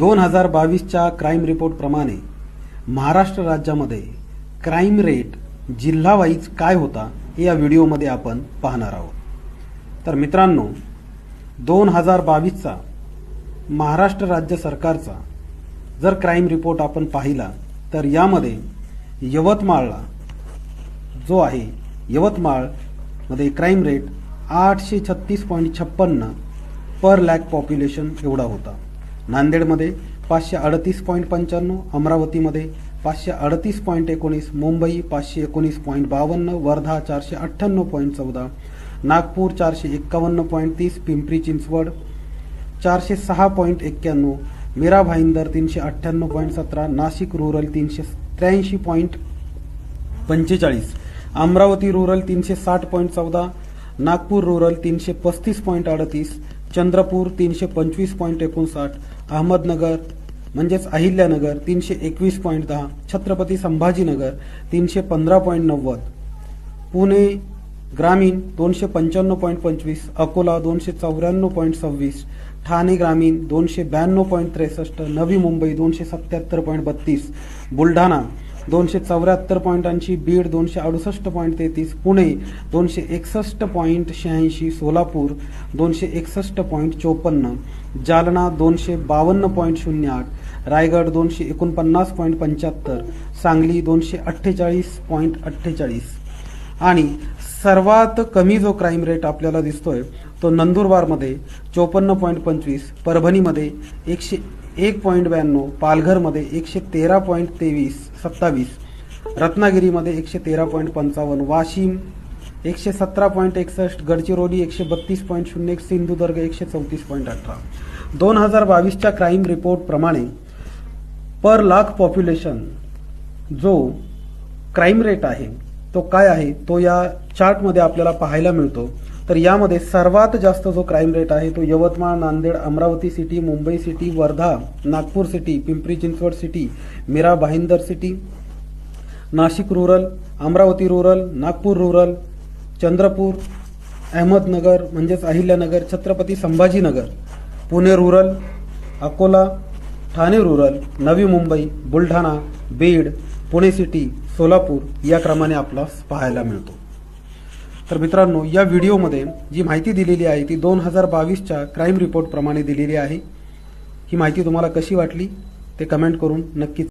दोन हजार बावीसच्या क्राईम रिपोर्टप्रमाणे महाराष्ट्र राज्यामध्ये क्राईम रेट जिल्हावाईज काय होता हे या व्हिडिओमध्ये आपण पाहणार आहोत. तर मित्रांनो दोन हजार बावीसचा महाराष्ट्र राज्य सरकारचा जर क्राईम रिपोर्ट आपण पाहिला तर यामध्ये यवतमाळला जो आहे यवतमाळमध्ये क्राईम रेट आठशे छत्तीस पॉईंट छप्पन्न पर लॅक पॉप्युलेशन एवढा होता. नांदेडमध्ये पाचशे अडतीस पॉईंट पंच्याण्णव अमरावतीमध्ये पाचशे अडतीस पॉईंट एकोणीस मुंबई पाचशे एकोणीस पॉईंट बावन्न वर्धा चारशे अठ्ठ्याण्णव पॉईंट चौदा नागपूर चारशे एक्कावन्न पॉईंट तीस पिंपरी चिंचवड चारशे सहा पॉईंट एक्क्याण्णव मीरा भाईंदर तीनशे अठ्ठ्याण्णव पॉईंट सतरा नाशिक रुरल तीनशे त्र्याऐंशी पॉईंट पंचेचाळीस अमरावती रुरल तीनशे साठ पॉईंट चौदा नागपूर रुरल तीनशे पस्तीस पॉईंट अडतीस चंद्रपूर तीनशे पंचवीस पॉईंट एकोणसाठ अहमदनगर म्हणजेच अहिल्यानगर तीनशे एकवीस पॉईंट दहा छत्रपती संभाजीनगर तीनशे पंधरा पॉईंट नव्वद पुणे ग्रामीण दोनशे पंच्याण्णव पॉईंट पंचवीस अकोला दोनशे चौऱ्याण्णव पॉईंट सव्वीस ठाणे ग्रामीण दोनशे ब्याण्णव पॉईंट त्रेसष्ट नवी मुंबई दोनशे सत्याहत्तर पॉईंट बत्तीस बुलढाणा दोनशे चौऱ्याहत्तर पॉईंट ऐंशी बीड दोनशे अडुसष्ट पॉईंट तेहतीस पुणे दोनशे एकसष्ट पॉईंट शहाऐंशी सोलापूर दोनशे एकसष्ट पॉईंट चोपन्न जालना दोनशे बावन्न पॉईंट शून्य आठ रायगड दोनशे एकोणपन्नास पॉईंट पंच्याहत्तर सांगली दोनशे अठ्ठेचाळीस पॉईंट अठ्ठेचाळीस. आणि सर्वात कमी जो क्राईम रेट आपल्याला दिसतोय तो नंदुरबारमध्ये चोपन्न पॉईंट पंचवीस परभणीमध्ये एकशे एक पॉईंट ब्याण्णव पालघरमध्ये एकशे तेरा पॉईंट तेवीस सत्तावीस रत्नागिरीमध्ये एकशे तेरा पॉईंट पंचावन्न वाशिम एकशे सतरा पॉईंट एकसष्ट गडचिरोली एकशे बत्तीस पॉईंट शून्य एक सिंधुदुर्ग एकशे चौतीस पॉईंट अठरा. दोन हजार बावीसच्या क्राईम रिपोर्टप्रमाणे पर लाख पॉप्युलेशन जो क्राईम रेट आहे तो काय आहे तो या चार्टमध्ये आपल्याला पाहायला मिळतो. तर यामध्ये सर्वात जास्त जो क्राईम रेट आहे तो Yavatmal Nanded Amravati city Mumbai city Wardha Nagpur city Pimpri Chinchwad city Mira Bhayandar city Nashik rural Amravati rural Nagpur rural Chandrapur Ahmednagar म्हणजेच Ahilyanagar Chhatrapati Sambhajinagar Pune rural Akola Thane rural Navi Mumbai Buldhana Beed Pune city Solapur या क्रमाने आपला पाहायला मिळतो. तर मित्रांनो या व्हिडिओमध्ये जी माहिती दिलेली आहे ती दोन हजार बावीसच्या क्राईम रिपोर्टप्रमाणे दिलेली आहे. ही माहिती तुम्हाला कशी वाटली ते कमेंट करून नक्कीच